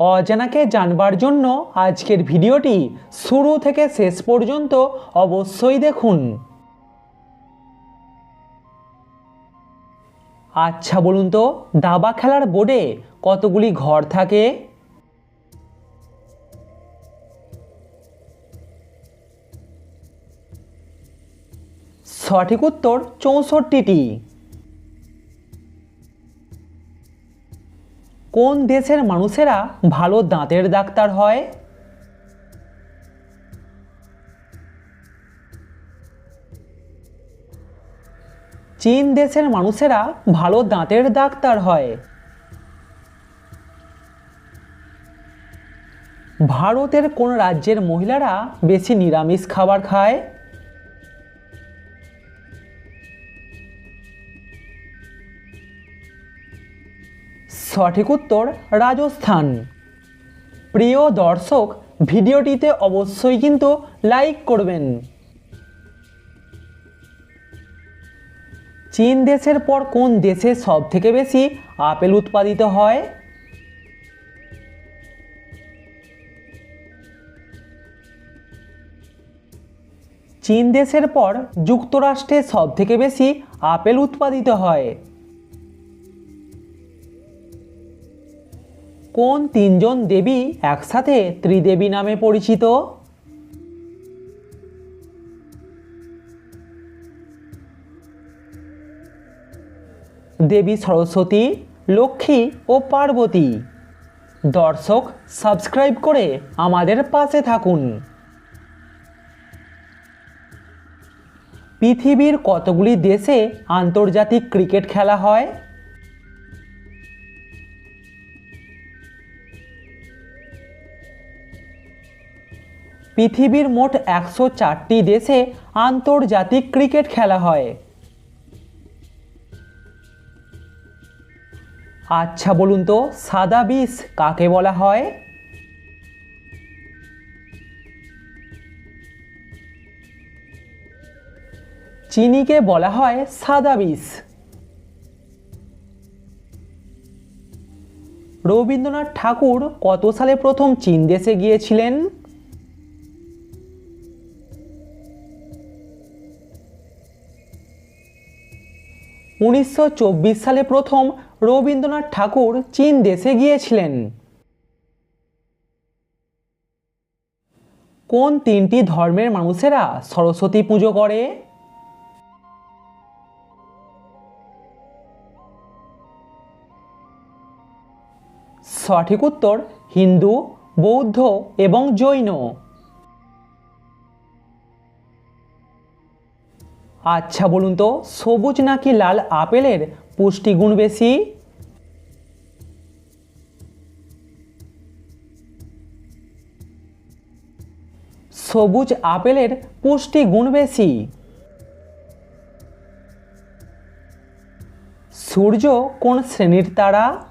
অজানাকে জানবার জন্য আজকের ভিডিওটি শুরু থেকে শেষ পর্যন্ত অবশ্যই দেখুন। আচ্ছা বলুন তো, দাবা খেলার বোর্ডে কতগুলি ঘর থাকে? সঠিক উত্তর চৌষট্টিটি। কোন দেশের মানুষেরা ভালো দাঁতের ডাক্তার হয়? চীন দেশের মানুষেরা ভালো দাঁতের ডাক্তার হয়। ভারতের কোন রাজ্যের মহিলারা বেশি নিরামিষ খাবার খায়? সঠিক উত্তর রাজস্থান। প্রিয় দর্শক, ভিডিওটিতে অবশ্যই কিন্তু লাইক করবেন। চীন দেশের পর কোন দেশে সব থেকে বেশি আপেল উৎপাদিত হয়? চীন দেশের পর যুক্তরাষ্ট্রে সব থেকে বেশি আপেল উৎপাদিত হয়। কোন তিনজন দেবী একসাথে ত্রিদেবী নামে পরিচিত? দেবী সরস্বতী, লক্ষ্মী ও পার্বতী। দর্শক, সাবস্ক্রাইব করে আমাদের পাশে থাকুন। পৃথিবীর কতগুলি দেশে আন্তর্জাতিক ক্রিকেট খেলা হয়? পৃথিবীর মোট একশো চারটি দেশে আন্তর্জাতিক ক্রিকেট খেলা হয়। আচ্ছা বলুন তো, সাদা বিষ কাকে বলা হয়? চিনিকে বলা হয় সাদা বিষ। রবীন্দ্রনাথ ঠাকুর কত সালে প্রথম চীন দেশে গিয়েছিলেন? উনিশশো চব্বিশ সালে প্রথম রবীন্দ্রনাথ ঠাকুর চীন দেশে গিয়েছিলেন। কোন তিনটি ধর্মের মানুষেরা সরস্বতী পুজো করে? সঠিক উত্তর হিন্দু, বৌদ্ধ এবং জৈন। আচ্ছা বলুন তো, সবুজ নাকি লাল আপেলের পুষ্টিগুণ বেশি? সবুজ আপেলের পুষ্টিগুণ বেশি। সূর্য কোন শ্রেণির তারা?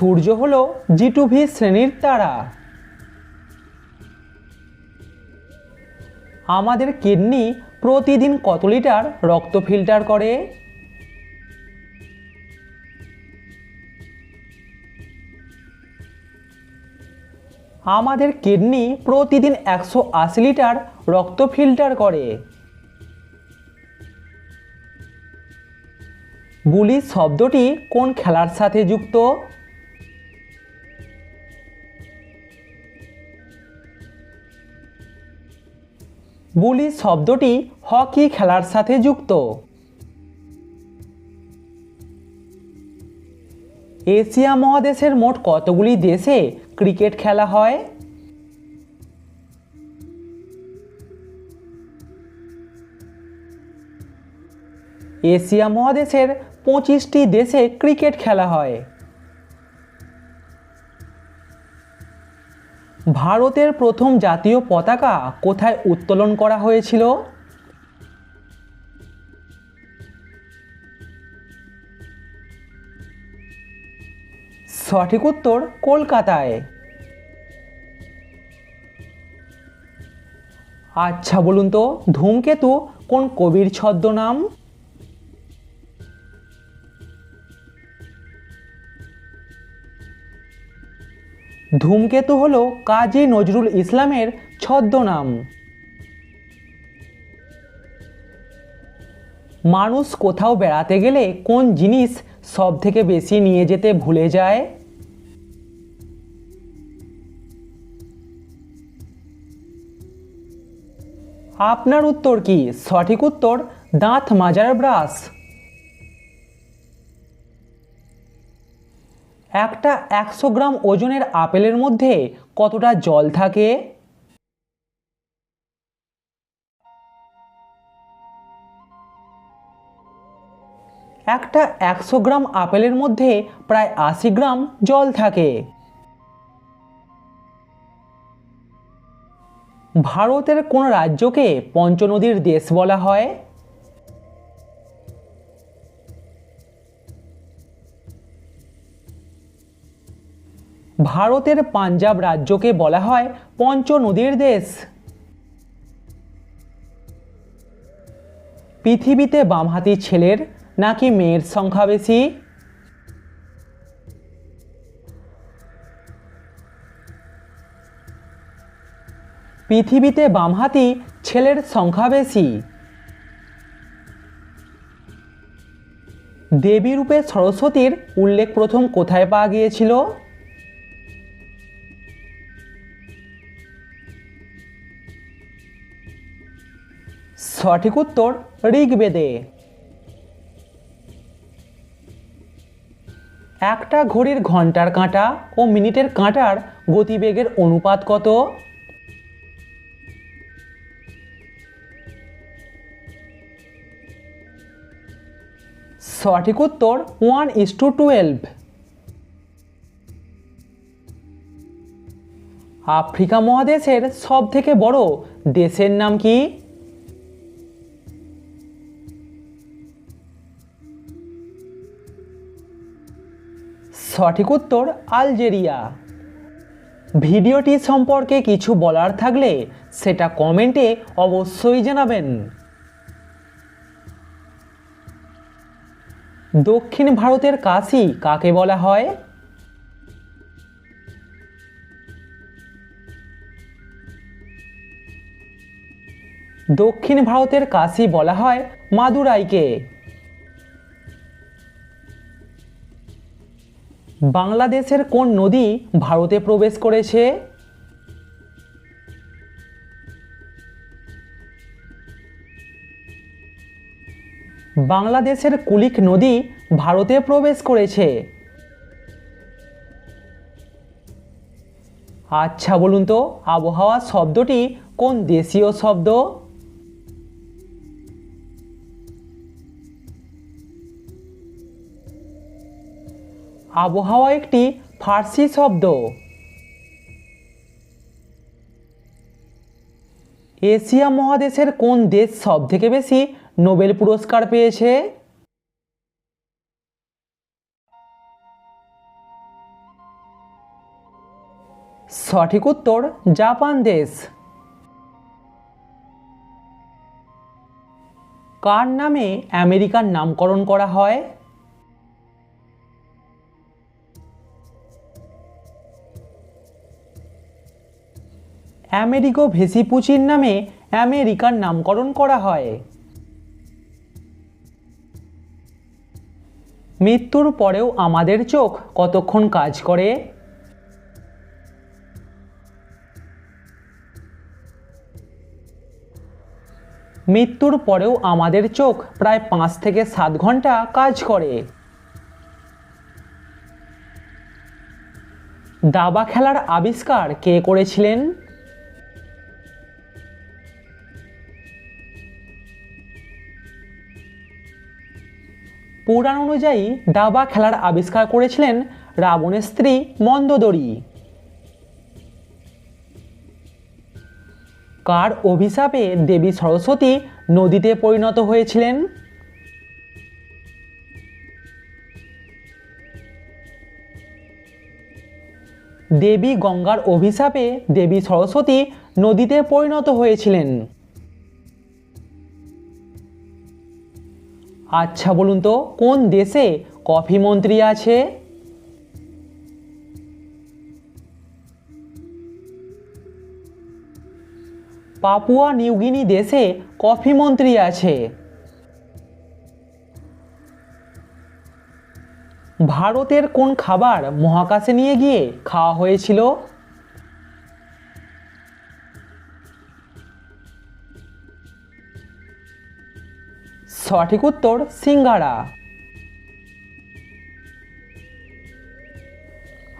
সূর্য হল জিটুভি শ্রেণির তারা। আমাদের কিডনি প্রতিদিন কত লিটার রক্ত ফিল্টার করে? আমাদের কিডনি প্রতিদিন একশো আশি লিটার রক্ত ফিল্টার করে। বুলি শব্দটি কোন খেলার সাথে যুক্ত? বুলি শব্দটি হকি খেলার সাথে যুক্ত। এশিয়া মহাদেশের মোট কতগুলি দেশে ক্রিকেট খেলা হয়? এশিয়া মহাদেশের পঁচিশটি দেশে ক্রিকেট খেলা হয়। ভারতের প্রথম জাতীয় পতাকা কোথায় উত্তোলন করা হয়েছিল? সঠিক উত্তর, কলকাতায়। আচ্ছা বলুন তো, ধূমকেতু কোন কবির ছদ্মনাম? ধূমকেতু হল কাজী নজরুল ইসলামের ছদ্মনাম। মানুষ কোথাও বেড়াতে গেলে কোন জিনিস সব থেকে বেশি নিয়ে যেতে ভুলে যায়? আপনার উত্তর কি? সঠিক উত্তর দাঁত মাজার ব্রাশ। একটা একশো গ্রাম ওজনের আপেলের মধ্যে কতটা জল থাকে? একটা একশো গ্রাম আপেলের মধ্যে প্রায় আশি গ্রাম জল থাকে। ভারতের কোন রাজ্যকে পঞ্চনদীর দেশ বলা হয়? ভারতের পাঞ্জাব রাজ্যকে বলা হয় পঞ্চনদীর দেশ। পৃথিবীতে বামহাতি ছেলের নাকি মেয়ের সংখ্যা বেশি? পৃথিবীতে বামহাতি ছেলের সংখ্যা বেশি? দেবী রূপে সরস্বতীর উল্লেখ প্রথম কোথায় পাওয়া গিয়েছিল? সঠিক উত্তর ঋগ্বেদে। একটা ঘড়ির ঘণ্টার কাঁটা ও মিনিটের কাঁটার গতিবেগের অনুপাত কত? সঠিক উত্তর one is two twelve. Africa মহাদেশের সব থেকে বড় দেশের নাম কি? সঠিক উত্তর আলজেরিয়া। ভিডিওটি সম্পর্কে কিছু বলার থাকলে সেটা কমেন্টে অবশ্যই জানাবেন। দক্ষিণ ভারতের কাশি কাকে বলা হয়? দক্ষিণ ভারতের কাশি বলা হয় মাদুরাইকে। বাংলাদেশের কোন নদী ভারতে প্রবেশ করেছে? বাংলাদেশের কুলিক নদী ভারতে প্রবেশ করেছে। আচ্ছা বলুন তো আবহাওয়া শব্দটি কোন দেশীয় শব্দ? আবহাওয়া একটি ফার্সি শব্দ। এশিয়া মহাদেশের কোন দেশ সব থেকে বেশি নোবেল পুরস্কার পেয়েছে? সঠিক উত্তর, জাপান দেশ। কার নামে আমেরিকার নামকরণ করা হয়? আমেরিকো ভেসিপুচির নামে আমেরিকার নামকরণ করা হয়। মৃত্যুর পরেও আমাদের চোখ কতক্ষণ কাজ করে? মৃত্যুর পরেও আমাদের চোখ প্রায় পাঁচ থেকে সাত ঘণ্টা কাজ করে। দাবা খেলার আবিষ্কার কে করেছিলেন? পুরাণ অনুযায়ী দাবা খেলার আবিষ্কার করেছিলেন রাবণের স্ত্রী মন্দোদরী। কার অভিশাপে দেবী সরস্বতী নদীতে পরিণত হয়েছিলেন? দেবী গঙ্গার অভিশাপে দেবী সরস্বতী নদীতে পরিণত হয়েছিলেন। আচ্ছা বলুন তো, কোন দেশে কফি মন্ত্রী আছে? পাপুয়া নিউগিনি দেশে কফি মন্ত্রী আছে। ভারতের কোন খাবার মহাকাশে নিয়ে গিয়ে খাওয়া হয়েছিল? সঠিক উত্তর সিঙ্গারা।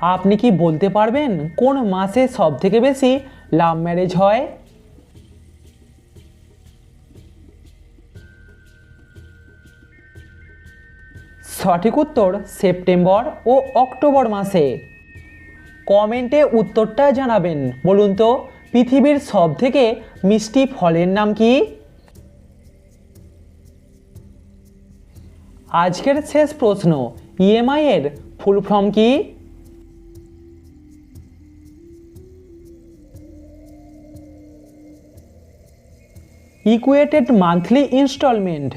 আপনি কি বলতে পারবেন কোন মাসে সব থেকে বেশি লাভ ম্যারেজ হয়? সঠিক উত্তর সেপ্টেম্বর ও অক্টোবর মাসে। কমেন্টে উত্তরটা জানাবেন। বলুন তো, পৃথিবীর সব থেকে মিষ্টি ফলের নাম কি? আজকের শেষ প্রশ্ন ইএমআই এর ফুল ফর্ম কি? ইকুয়েটেড মান্থলি ইনস্টলমেন্ট